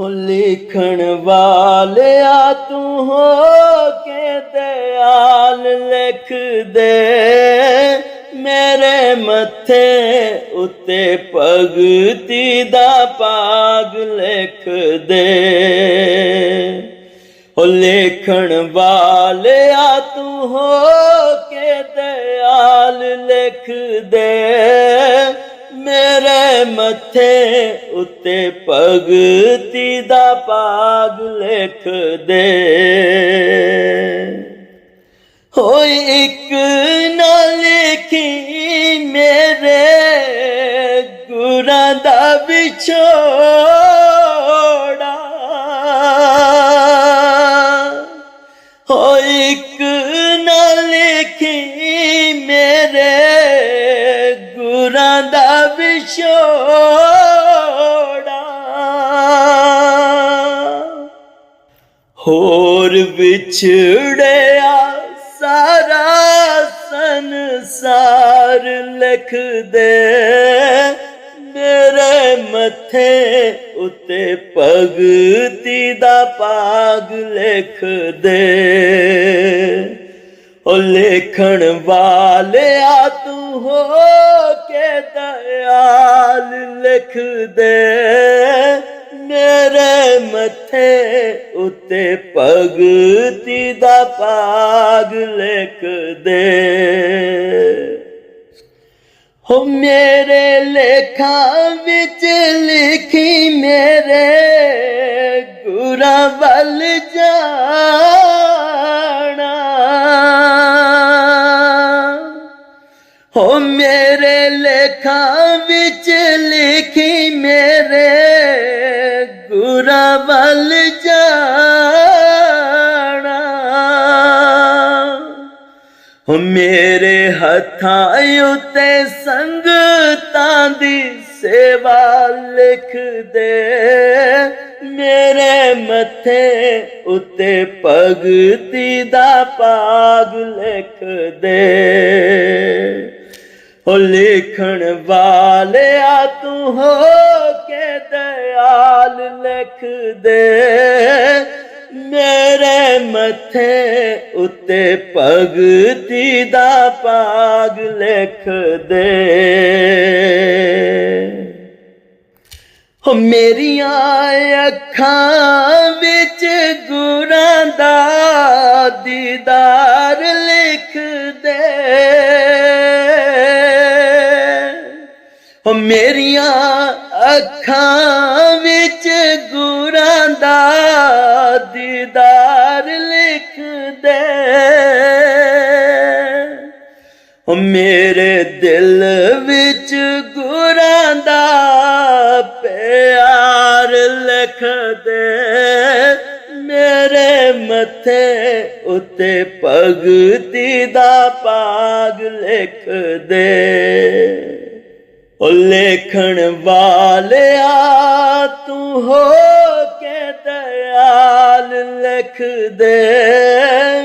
ਹੋ ਲਿਖਣ ਵਾਲਿਆ ਤੂੰ ਹੋ ਕੇ ਦਿਆਲ ਲਿਖ ਦੇ। ਮੇਰੇ ਮੱਥੇ ਉੱਤੇ ਭਗਤੀ ਦਾ ਪਾਗ ਲਿਖ ਦੇ। ਹੋ ਲੇਖਣ ਵਾਲਿਆ ਤੂੰ ਹੋ ਕੇ ਦਿਆਲ ਲਿਖ ਦੇ। ਮੱਥੇ ਉੱਤੇ ਭਗਤੀ ਦਾ ਪਾਗ ਲਿਖ ਦੇ ਹੋਈ ਇੱਕ ਨਾ ਲਿਖੀ ਮੇਰੇ ਗੁਰਾਂ ਦਾ ਵਿਛੋੜਾ। ਹੋਈ ਇੱਕ ਨਾ ਲਿਖੀ ਮੇਰੇ ਗੁਰਾਂ ਦਾ ਵਿਛੋੜਾ। ਹੋਰ ਵਿਛੜਿਆ ਸਾਰਾ ਸੰਸਾਰ ਲਿਖ ਦੇ। ਮੇਰੇ ਮੱਥੇ ਉੱਤੇ ਭਗਤੀ ਦਾ ਪਾਗ ਲਿਖ ਦੇ। ਉਹ ਲੇਖਣ ਵਾਲਿਆ ਤੂੰ ਹੋ ਕੇ ਦਇਆਲ ਲਿਖ ਦੇ। ਮੇਰੇ ਮੱਥੇ ਉੱਤੇ ਭਗਤੀ ਦਾ ਪਾਗ ਲਿਖ ਦੇ। ਹੋ ਮੇਰੇ ਲੇਖਾਂ ਵਿੱਚ ਲਿਖੀ ਮੇਰੇ ਗੁਰਾਂ ਵੱਲ ਹੋ ਮੇਰੇ ਲੇਖਾਂ ਵਿੱਚ ਲਿਖੀ ਮੇਰੇ ਗੁਰਾ ਵੱਲ ਜਾਣਾ। ਹੋ ਮੇਰੇ ਹੱਥਾਂ ਉਤੇ ਸੰਗਤਾਂ ਦੀ ਸੇਵਾ ਲਿਖ ਦੇ। ਮੇਰੇ ਮੱਥੇ ਉਤੇ ਭਗਤੀ ਦਾ ਪਾਗ ਲਿਖ ਦੇ। ਉਹ ਲਿਖਣ ਵਾਲਿਆ ਤੂੰ ਹੋ ਕੇ ਦਇਆਲ ਲਿਖ ਦੇ। ਮੇਰੇ ਮੱਥੇ ਉੱਤੇ ਭਗਤੀ ਦਾ ਪਾਗ ਲਿਖ ਦੇ। ਹੋ ਮੇਰੀਆਂ ਅੱਖਾਂ ਵਿੱਚ ਗੁਰਾਂ ਦਾ ਦੀਦਾਰ ਹੋ ਮੇਰੀਆਂ ਅੱਖਾਂ ਵਿੱਚ ਗੁਰਾਂ ਦਾ ਦੀਦਾਰ ਲਿਖ ਦੇ ਹੋ ਮੇਰੇ ਦਿਲ ਵਿੱਚ ਗੁਰਾਂ ਦਾ ਪਿਆਰ ਲਿਖ ਦੇ ਮੇਰੇ ਮੱਥੇ ਉੱਤੇ ਭਗਤੀ ਦਾ ਪਾਗ ਲਿਖ ਦੇ ਉਹ ਲੇਖਣ ਵਾਲਿਆ, ਤੂੰ ਹੋ ਕੇ ਦਇਆਲ, ਲਿਖ ਦੇ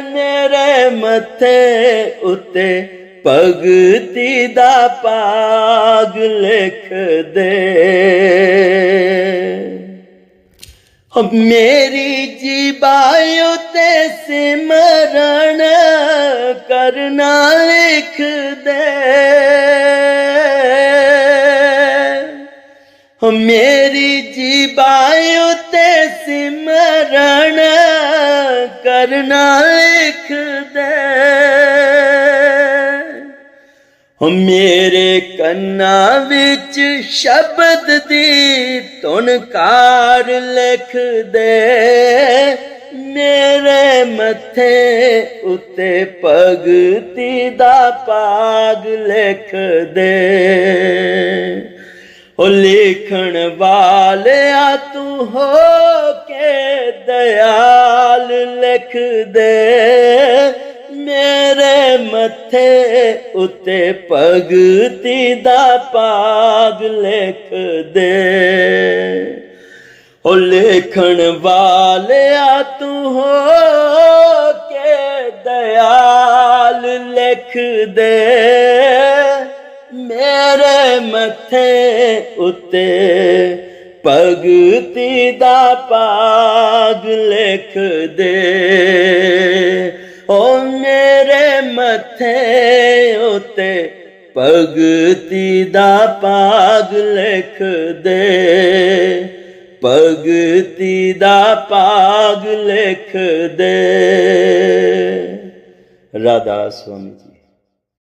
ਮੇਰੇ ਮੱਥੇ ਉੱਤੇ। ਭਗਤੀ ਦਾ ਪਾਗ ਲਿਖ ਦੇ। ਹੋ ਮੇਰੀ ਜੀਬਾਈ ਉਤੇ ਸਿਮਰਨ ਕਰਨਾ ਲਿਖ ਦੇ। ਮੇਰੀ ਜੀਬਾਈ ਉਤੇ ਸਿਮਰਨ ਕਰਨਾ ਲਿਖ ਦੇ ਹੋ ਮੇਰੇ ਕੰਨਾਂ ਵਿੱਚ ਸ਼ਬਦ ਦੀ ਤੁਨਕਾਰ ਲਿਖ ਦੇ ਮੇਰੇ ਮੱਥੇ ਉੱਤੇ ਪਗਤੀ ਦਾ ਪਾਗ ਲਿਖ ਦੇ ਹੋ ਲਿਖਣ ਵਾਲਿਆ ਤੂੰ ਹੋ ਕੇ ਦਇਆਲ ਲਿਖ ਦੇ। ਮੇਰੇ ਮੱਥੇ ਉੱਤੇ ਭਗਤੀ ਦਾ ਪਾਗ ਲਿਖ ਦੇ। ਹੋ ਲੇਖਣ ਵਾਲਿਆ ਤੂੰ ਹੋ ਕੇ ਦਇਆਲ ਲਿਖ ਦੇ। ਮੱਥੇ ਉੱਤੇ ਭਗਤੀ ਦਾ ਪਾਗ ਲਿਖ ਦੇ ਓ ਮੇਰੇ ਮੱਥੇ ਉੱਤੇ ਭਗਤੀ ਦਾ ਪਾਗ ਲਿਖ ਦੇ ਭਗਤੀ ਦਾ ਪਾਗ ਲਿਖ ਦੇ ਰਾਧਾ ਸੁਆਮੀ ਜੀ।